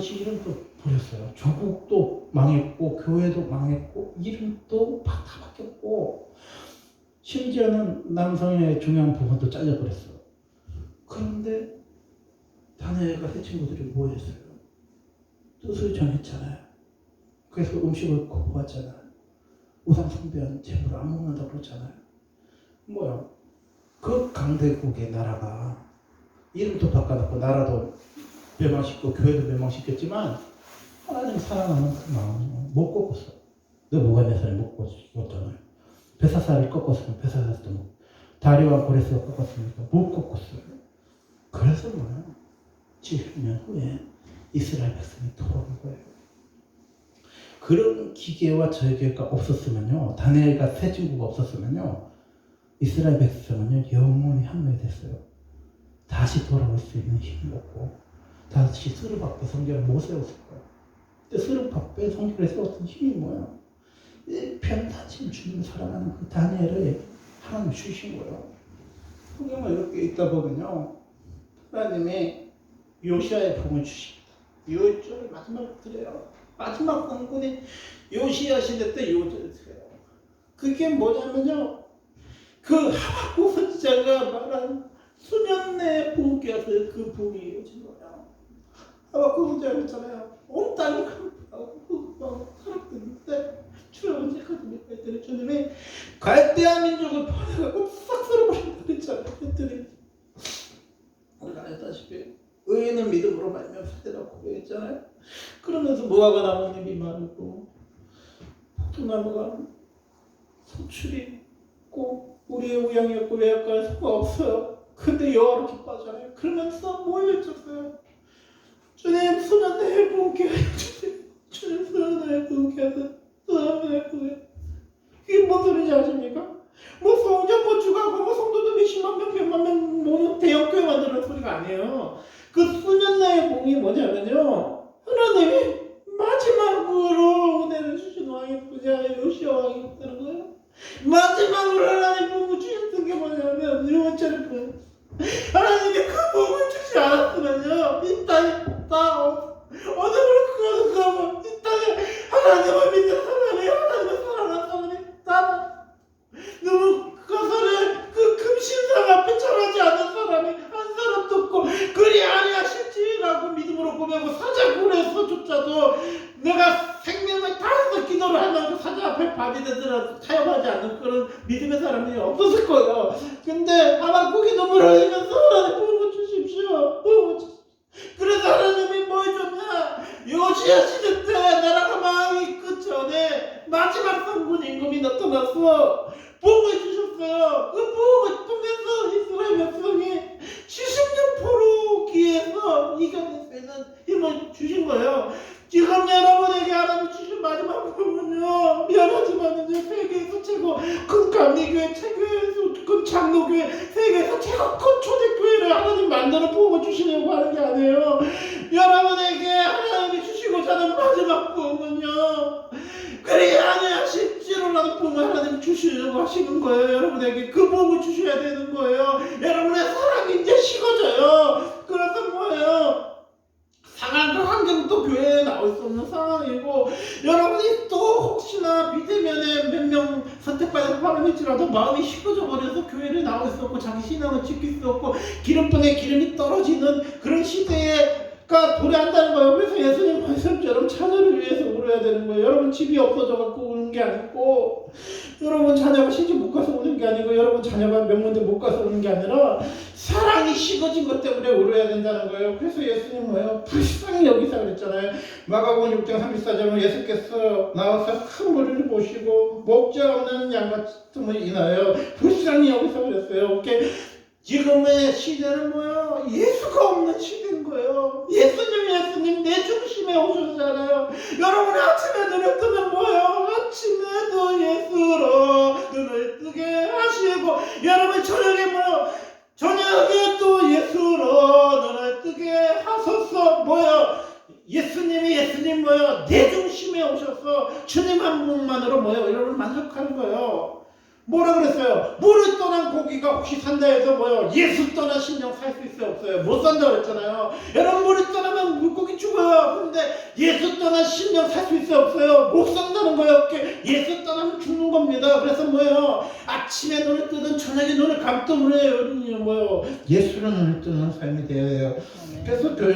이름도 버렸어요. 조국도 망했고 교회도 망했고 이름도 다 바뀌었고 심지어는 남성의 중요한 부분도 잘려버렸어. 그런데 다니엘과 새 친구들이 뭐 했어요? 뜻을 정했잖아요. 그래서 음식을 거부하잖아요. 우상 숭배한 재물을 안 먹는다고 그러잖아요. 뭐야? 그 강대국의 나라가 이름도 바꿔놓고 나라도 멸망시키고 교회도 멸망시켰지만 하나님 사랑하는 그 마음을 못 꺾었어. 너 뭐가 내 살을 못 꺾었잖아요. 베사사를 꺾었으면 베사사도 못. 다리와 고레스가 꺾었으니까 못 꺾었어요. 그래서 뭐야? 70년 후에 이스라엘 백성이 돌아온 거예요. 그런 기계와 절개가 없었으면요, 다니엘과 새 친구가 없었으면요, 이스라엘 백성은요 영원히 합류됐어요. 다시 돌아올 수 있는 힘이 없고 다시 스룹 앞에 성결을 못 세웠을 거예요. 근데 스룹 앞에 성결을 세웠던 힘이 뭐야? 편타침 주님 사랑하는 그 다니엘을 하나님 주신 거예요. 성경을 이렇게 읽다 보면요, 하나님이 요시아의 복을 주십니다. 요절을 마지막으로 드려요. 마지막 공군이 요시아 시대 때 요절을 드려요. 그게 뭐냐면요, 그 하박국 선지자가 말한 수년 내에 부흥이 왔어요. 그 부흥이 이루어진 거야. 하 박국 선지자가 했잖아요. 온 땅이 강하고 흑하고 살았는데 주여 언제까지 했더니 주님이 갈대아 민족을 버려갖고 싹 쓸어버린다 그랬잖아요. 그랬더니 우리가 알다시피 의인은 믿음으로 말면 살리라고 고백했잖아요. 그러면서 무화과 나무는 마르고 포도나무가 소출이 있고 우리의 우양이었고 외약과의 소가 없어요. 근데 여호와로 기뻐하잖아요. 그러면서 뭘외쳤어요? 주님 수년 내에 부흥케 하여 주세요. 주님 수년 내에 부흥케 하세요. 수년 내에 부흥케 이게 뭔 소리인지 아십니까? 뭐 성전 건축하고 뭐 성도도 몇십만 명, 몇만 명 모는 대형교회 소리가 아니에요. 그 수년 내의 부흥이 뭐냐면요. 하나님이 마지막으로 은혜를 주신 왕이 부자 요시아 왕이 되는 거예요. 마지막으로 하나님 복을 주셨던 게 뭐냐면 이원처럼 그 하나님이 그 복을 주지 않았으면요 이 땅이 다 어- 어느 그로 가면 이 땅에 하나님을 믿는 사람이 하나님을 사랑하는 사람이 다 너무 그 사람의 그 금신상 앞에 절하지 않는 사람이 한 사람도 없고 그리 아니하실지라고 믿음으로 고백하고 사자굴에서조차도 내가 생명을 다해서 기도를 하면 그 사자 앞에 바디 되더라도 타협하지 않는 그런 믿음의 사람이 없었을 거예요. 근데 하나님이 눈물 흘리면서 하나님 부흥을 주십시오. 그래서 하나님이 뭐 해줬냐? 요시야 시대 때 나라가 망하기 그 전에 마지막 성군 임금이 나타났어. 부흥을 주셨어요. 그 부흥을 통해서 이스라엘 백성이 70년 포로기에서 이겨낼 수 있는 힘을 주신 거예요. 지금 여러분에게 하나님 주신 마지막 부분은요. 미안하지만은요 세계에서 최고 큰 감리교회 최고에서 큰 장로교회 세계에서 최고 큰 초대교회를 하나님 만들어 부흥을 주시려고 하는 게 아니에요. 여러분에게 하나님이 주시고자 하는 마지막 부흥은요. 그리 아니하실지로라는 부흥을 하나님 주시려고 하시는 거예요. 여러분에게 그 부흥을 주셔야 되는 거예요. 여러분의 사랑이 이제 식어져요. 그래서 뭐예요? 상한 그 환경도 나올 수 없는 상황이고 여러분이 또 혹시나 비대면에 몇 명 선택받은 사람일지라도 마음이 식어져 버려서 교회를 나올 수 없고 자기 신앙을 지킬 수 없고 기름병에 기름이 떨어지는 그런 시대 가 도래한다는 거예요. 그래서 예수님 말씀처럼 자녀를 위해서 울어야 되는 거예요. 여러분 집이 없어져 갖고 우는 게 아니고 여러분 자녀가 시집 못 가서 우는 게 아니고 여러분 자녀가 명문대 못 가서 우는 게 아니라 사랑이 식어진 것 때문에 울어야 된다는 거예요. 그래서 예수님 뭐예요? 불쌍히 여기서 그랬잖아요. 마가복음 6장 34절은 예수께서 나와서 큰 무리를 보시고 목자 없는 양같음을 인하여 불쌍히 여기서 그랬어요. 이렇게 지금의 시대는 뭐예요? 예수가 없는 시대인 거예요. 예수님, 예수님 내 중심에 오셨잖아요. 여러분 아침에 눈을 뜨면 뭐예요? 아침에도 예수로 눈을 뜨게 하시고 여러분 저녁에 뭐예요? 저녁에 또 예수로 눈을 뜨게 하소서 뭐예요? 예수님이 예수님 뭐예요? 내 중심에 오셔서 주님 한 분만으로 뭐예요? 여러분 만족하는 거예요. 뭐라 그랬어요? 물을 떠난 고기가 혹시 산다 해서 뭐요? 예수 떠난 심령 살 수 있어요 없어요? 못 산다 그랬잖아요. 여러분 물을 떠나면 물고기 죽어요. 그런데 예수 떠난 심령 살 수 있어요 없어요? 못 산다는 거예요. 예수 떠나면 죽는 겁니다. 그래서 뭐예요? 아침에 눈을 뜨든 저녁에 눈을 감든 우리의 뭐요? 예수로 눈을 뜨는 삶이 되어야 해요. 그래서 교회